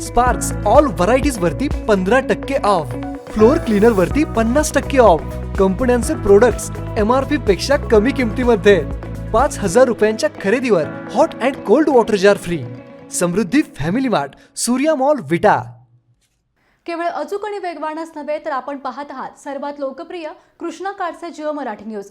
Sparks all varieties वरती पंधरा टक्के ऑफ फ्लोअर क्लीनर वरती पन्नास टक्के ऑफ कंपन्यांचे प्रोडक्ट्स एम आर पी पेक्षा कमी किमतीमध्ये. पाच हजार रुपयांच्या खरेदीवर hot and cold water jar free Samruddhi family mart Surya mall Vita. केवळ अचूक आणि वेगवानच नव्हे तर आपण पाहत आहात सर्वात लोकप्रिय कृष्णा काडचे जिओ मराठी न्यूज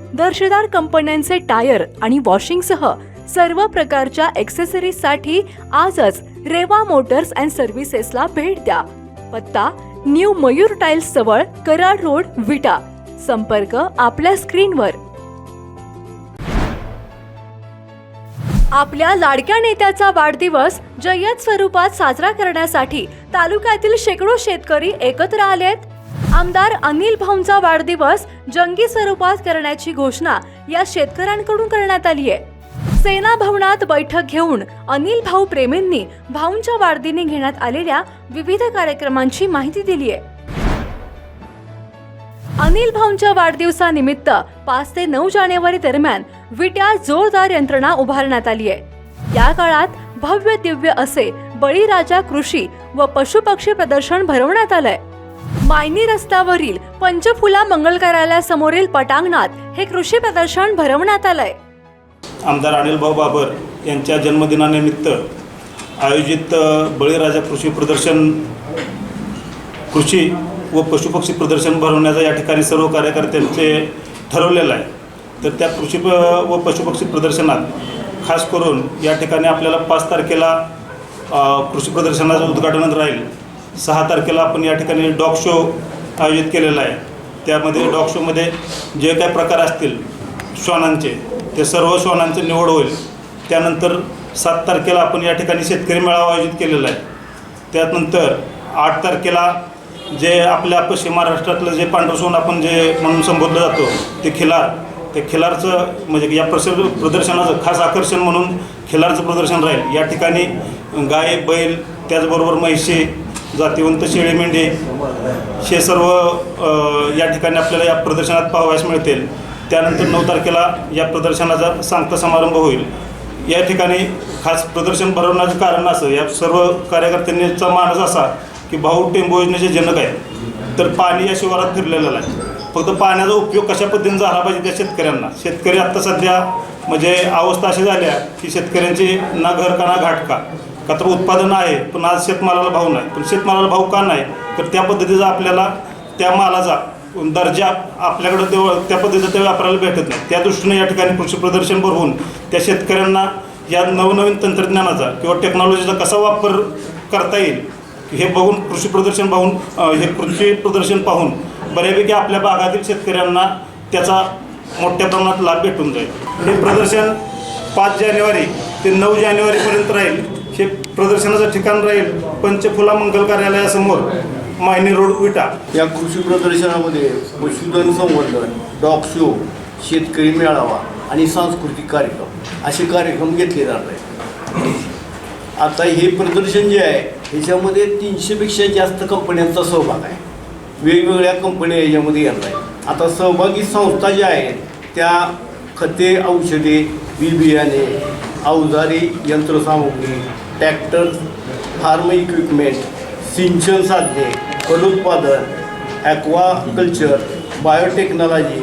दर्जेदार कंपन्यांचे टायर आणि वॉशिंगसह सर्व प्रकारच्या ॲक्सेसरीजसाठी आजच रेवा मोटर्स अँड सर्व्हिसेसला भेट द्या. पत्ता न्यू मयूर टाइल्स जवळ कराड रोड विटा. संपर्क आपल्या स्क्रीनवर. आपल्या लाडक्या नेत्याचा वाढदिवस जय्यत स्वरूपात साजरा करण्यासाठी तालुक्यातील शेकडो शेतकरी एकत्र आलेत. आमदार अनिल भाऊंचा वाढदिवस जंगी स्वरूपात करण्याची घोषणा या शेतकऱ्यांकडून करण्यात आली आहे. सेना भवनात बैठक घेऊन अनिल भाऊ प्रेमींनी भाऊंच्या वाढदिनी घेण्यात आलेल्या विविध कार्यक्रमांची माहिती दिली आहे. अनिल भाऊंच्या वाढदिवसानिमित्त पाच ते नऊ जानेवारी दरम्यान विट्या जोरदार यंत्रणा उभारण्यात आली आहे. या काळात भव्य दिव्य असे बळीराजा कृषी व पशुपक्षी प्रदर्शन भरवण्यात आलंय. मायनी रस्त्यावरील पंचफुला मंगल कार्यालयासमोरील पटांगणात हे कृषी प्रदर्शन भरवण्यात आलंय. आमदार अनिल भाऊ बाबर यांच्या जन्मदिनानिमित्त आयोजित बळीराजा कृषी प्रदर्शन कृषी व पशुपक्षी प्रदर्शन भरवण्याचा या ठिकाणी सर्व कार्यकर्त्यांचे ठरवलेलं आहे. तर त्या कृषी प व पशुपक्षी प्रदर्शनात खास करून या ठिकाणी आपल्याला पाच तारखेला कृषी प्रदर्शनाचं उद्घाटन राहील. सहा तारखेला आपण या ठिकाणी डॉग शो आयोजित केलेला आहे. त्यामध्ये डॉग शोमध्ये जे काही प्रकार असतील श्वानांचे ते सर्व श्वानांची निवड होईल. त्यानंतर सात तारखेला आपण या ठिकाणी शेतकरी मेळावा आयोजित केलेला आहे. त्यानंतर आठ तारखेला जे आपल्या पश्चिम महाराष्ट्रातलं जे पांढरं सोन आपण जे म्हणून संबोधलं जातो ते खिलार. ते खिलारचं म्हणजे या प्रस प्रदर्शनाचं खास आकर्षण म्हणून खिलारचं प्रदर्शन राहील. या ठिकाणी गाय बैल त्याचबरोबर म्हैशी जातीवंत शेळी मेंढे हे सर्व या ठिकाणी आपल्याला या प्रदर्शनात पाहावयास मिळतील. त्यानंतर नऊ तारखेला या प्रदर्शनाचा सांगता समारंभ होईल. या ठिकाणी खास प्रदर्शन भरवण्याचं कारण असं या सर्व कार्यकर्त्यांचा मानस असा की भाऊ टेंबू योजनेचे जनक आहे तर पाणी या शिवारात फिरलेलं आहे फक्त पाण्याचा उपयोग कशा पद्धतीने झाला पाहिजे त्या शेतकऱ्यांना. शेतकरी आत्ता सध्या म्हणजे अवस्था अशी झाल्या की शेतकऱ्यांची ना घर का ना घाट का का तर उत्पादन आहे पण आज शेतमालाला भाव नाही. पण शेतमालाला भाव का नाही? तर त्या पद्धतीचा आपल्याला त्या मालाचा दर्जा आपल्याकडं ते त्या पद्धतीचं त्या व्यापाराला भेटत नाही. त्या दृष्टीने या ठिकाणी कृषी प्रदर्शन भरवून त्या शेतकऱ्यांना या नवनवीन तंत्रज्ञानाचा किंवा टेक्नॉलॉजीचा कसा वापर करता येईल हे बघून कृषी प्रदर्शन पाहून हे कृषी प्रदर्शन पाहून बऱ्यापैकी आपल्या भागातील शेतकऱ्यांना त्याचा मोठ्या प्रमाणात लाभ भेटून जाईल. हे प्रदर्शन पाच जानेवारी ते नऊ जानेवारीपर्यंत राहील. हे प्रदर्शनाचं ठिकाण राहील. पंचफुला मंगल कार्यालयासमोर मायनी रोड विटा. या कृषी प्रदर्शनामध्ये पशुधन संवर्धन डॉग शो शेतकरी मेळावा आणि सांस्कृतिक कार्यक्रम असे कार्यक्रम घेतले जात आहेत. आता हे प्रदर्शन जे आहे ह्याच्यामध्ये तीनशेपेक्षा जास्त कंपन्यांचा सहभाग आहे. वेगवेगळ्या कंपन्या याच्यामध्ये येणार आहेत. आता सहभागी संस्था ज्या आहेत त्या खते औषधे बी बियाणे अवजारे यंत्रसामुग्री ट्रॅक्टर, फार्म इक्विपमेंट, सिंचन साधने, फलोत्पादन aqua culture biotechnology,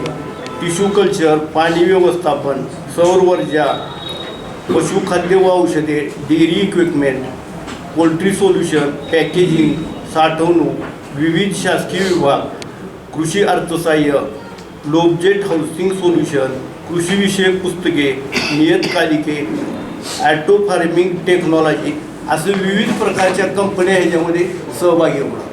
tissue culture, पाणी व्यवस्थापन सौर ऊर्जा पशुखाद्य व औषधे, dairy equipment, poultry solution, packaging, साठवणूक, विविध शासकीय विभाग, कृषी अर्थसहाय्य, लोबजेट हाऊसिंग सोल्युशन, कृषीविषयक पुस्तके, नियतकालिके ॲटो फार्मिंग टेक्नॉलॉजी असे विविध प्रकारच्या कंपन्या ह्याच्यामध्ये सहभागी होणार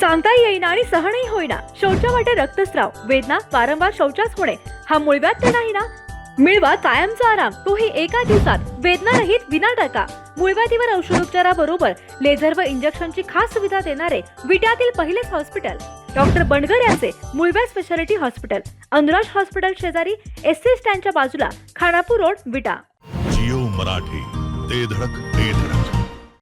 सांगता येईना आणि सहनही होईना. शौचा वाटे रक्तस्राव. वेदना वारंवार शौचास होणे. हा मुळव्यात तर नाही ना? मिळवा कायमचा आराम. तोही एका दिवसात. वेदना रहित विना टाका मुळव्याधीवर औषधोपचाराबरोबर लेझर व इंजेक्शनची खास सुविधा देणारे विट्यातील पहिलेच हॉस्पिटल. डॉक्टर बंडगर यांचे मुळव्या स्पेशालिटी हॉस्पिटल. अनुराज हॉस्पिटल शेजारी एस सी स्टँडच्या बाजूला खानापूर रोड विटा. मराठी. ते धडक